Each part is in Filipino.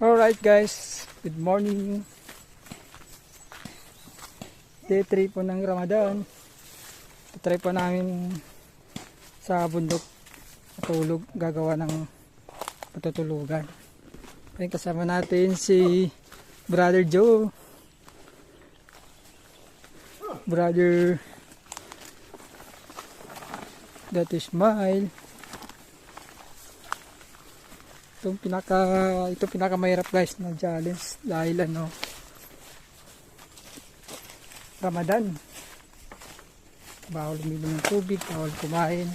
Alright guys, good morning. Day 3 po ng Ramadan. Try po namin sa bundok matulog, gagawa ng patutulugan. Ayun kasama natin si Brother Joe. Brother That is Smile. Itong pinaka ito pinaka mahirap guys na challenge dahil ano Ramadan. Bawal uminom ng tubig, bawal kumain.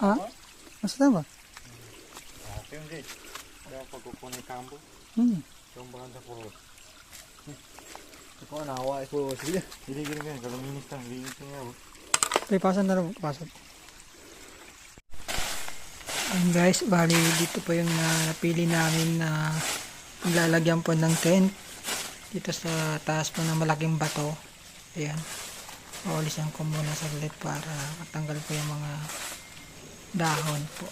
Ah? Masa ba? Ate yung date. Kaya pagkukunin kampo, Hmm. yung bahan sa puro. Ako nawa ko sige. Hindi gini kan kalau minis tang linis niya ako. Palipasan na rin, pasok. Guys, bali dito po yung na, napili namin na lalagyan po ng tent dito sa taas po ng malaking bato. Ayan. Paulisan ko muna saglit para matanggal po yung mga dahon po.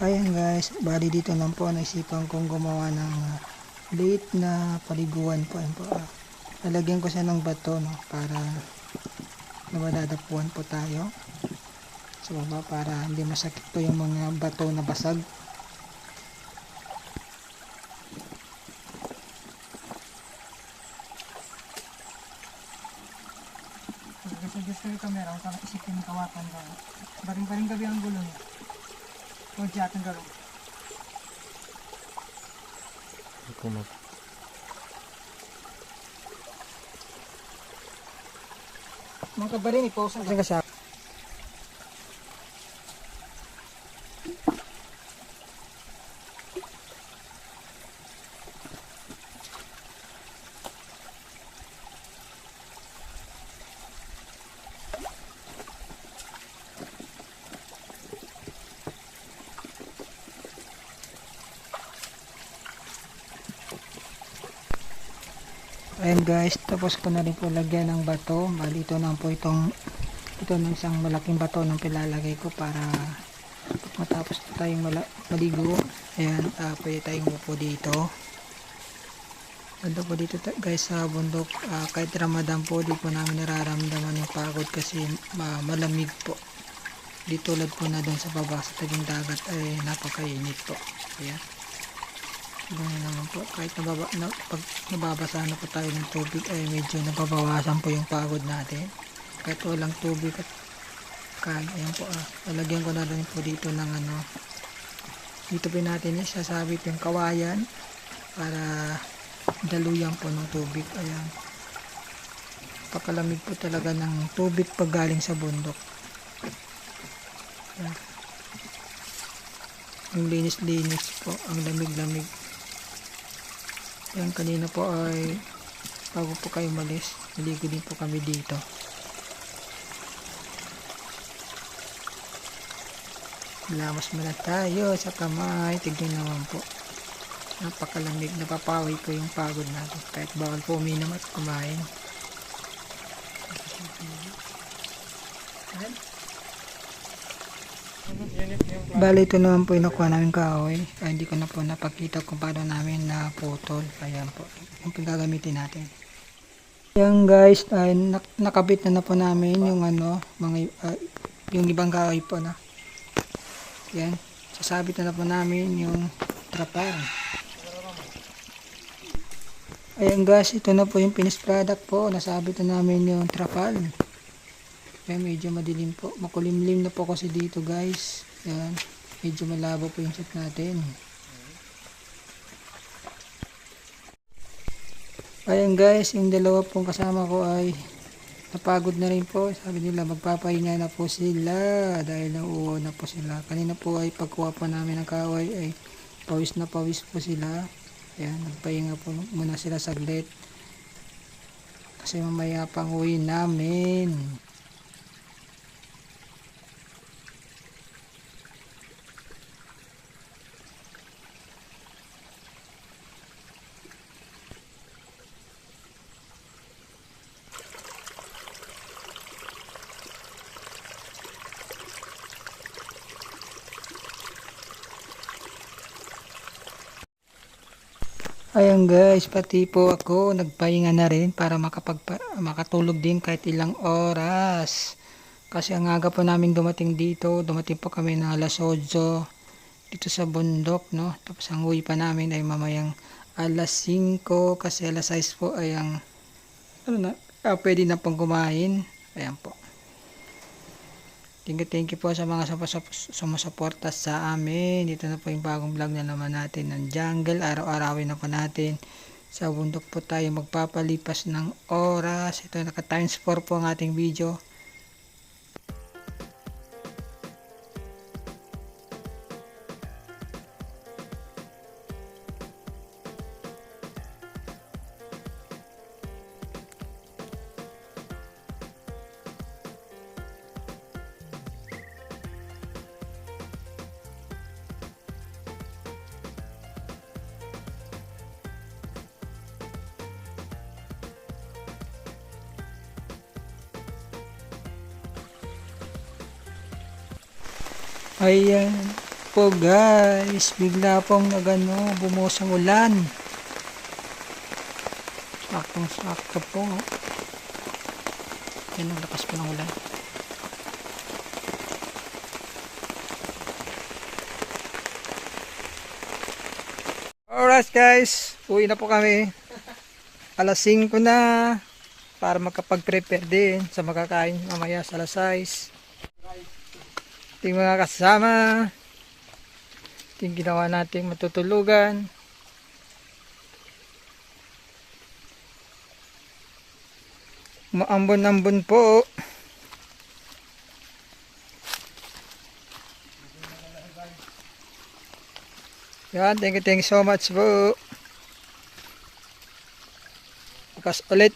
Ayan guys, bali dito lang po naisipan kong gumawa ng late na paliguan po. Ayan po ah. Lalagyan ko siya ng bato no, para namadadapuan po tayo sa baba para hindi masakit po yung mga bato na basag. Kasi gusto yung camera, kung saan isipin ng kawakan ka. Baring-baring gabi ang gulo niya. Huwag siya atang. Ako mag Mga kabarin, i-pause ang ka siya. Ayan guys, tapos ko na rin po lagyan ng bato. Bali ito na po itong ito ng isang malaking bato ng pilalagay ko para matapos na tayong maligo. Ayan, uh, pwede tayong upo dito. Ganda po dito guys sa bundok. Ah, kahit Ramadan po, di po namin nararamdaman yung pagod kasi ma- malamig po. Di tulad po na doon sa baba sa taging dagat ay napakainit po. Ayan. Ganun naman po. Kahit nababa, na, pag nababasa na po tayo ng tubig ay medyo nababawasan po yung pagod natin. Kahit walang tubig at kan, ayan po ah. Lalagyan ko na rin po dito ng ano. Dito po natin isasabit yung kawayan para daluyan po ng tubig. Ayan. Pakalamig po talaga ng tubig pag galing sa bundok. Ayan. Ang linis-linis po, ang lamig-lamig. Yan kanina po ay bago po kayo malis, naligo din po kami dito. Lamas muna tayo sa kamay. Tignan naman po. Napakalamig. Napapawi ko yung pagod natin. Kahit bawal po uminom at kumain. Bali ito naman po yung nakuha namin kahoy. Ay, hindi ko na po napakita kung paano namin na putol. Ayan po. Yung pinagagamitin natin. Yan guys, ay nak- nakabit na na po namin yung ano, mga ah, yung ibang kahoy po na. Yan, sasabit na na po namin yung trapal. Ayan guys, ito na po yung finished product po. Nasabit na namin yung trapal. Yan, medyo madilim po. Makulimlim na po kasi dito guys. Yan, medyo malabo po yung set natin. Ayan guys, yung dalawa pong kasama ko ay napagod na rin po. Sabi nila magpapahinga na po sila dahil nauuhaw na po sila. Kanina po ay pagkuha po namin ng kaway ay pawis na pawis po sila. Ayan, nagpahinga po muna sila saglit. Kasi mamaya pang uwi namin. Ayan guys, pati po ako nagpahinga na rin para makapagpa- makatulog din kahit ilang oras. Kasi ang aga po namin dumating dito, dumating po kami na alas 8 dito sa bundok, no? Tapos ang uwi pa namin ay mamayang alas 5 kasi alas 6 po ay ang ano na, ah, pwede na pong kumain. Ayan po. Thank you, thank you po sa mga sumusuporta sa amin. Dito na po yung bagong vlog na naman natin ng jungle. Araw-arawin na po natin. Sa bundok po tayo magpapalipas ng oras. Ito naka times 4 po ang ating video. Ayan po guys. Bigla pong nagano, bumuhos ang ulan. Saktong sakto po. Yan ang lakas po ng ulan. Alright guys, uwi na po kami. Alas 5 na para makapag-prepare din sa makakain mamaya sa alas 6. Ating mga kasama. Ating ginawa nating matutulugan. Maambon-ambon po. Yan, thank you, thank you so much po. Bukas ulit.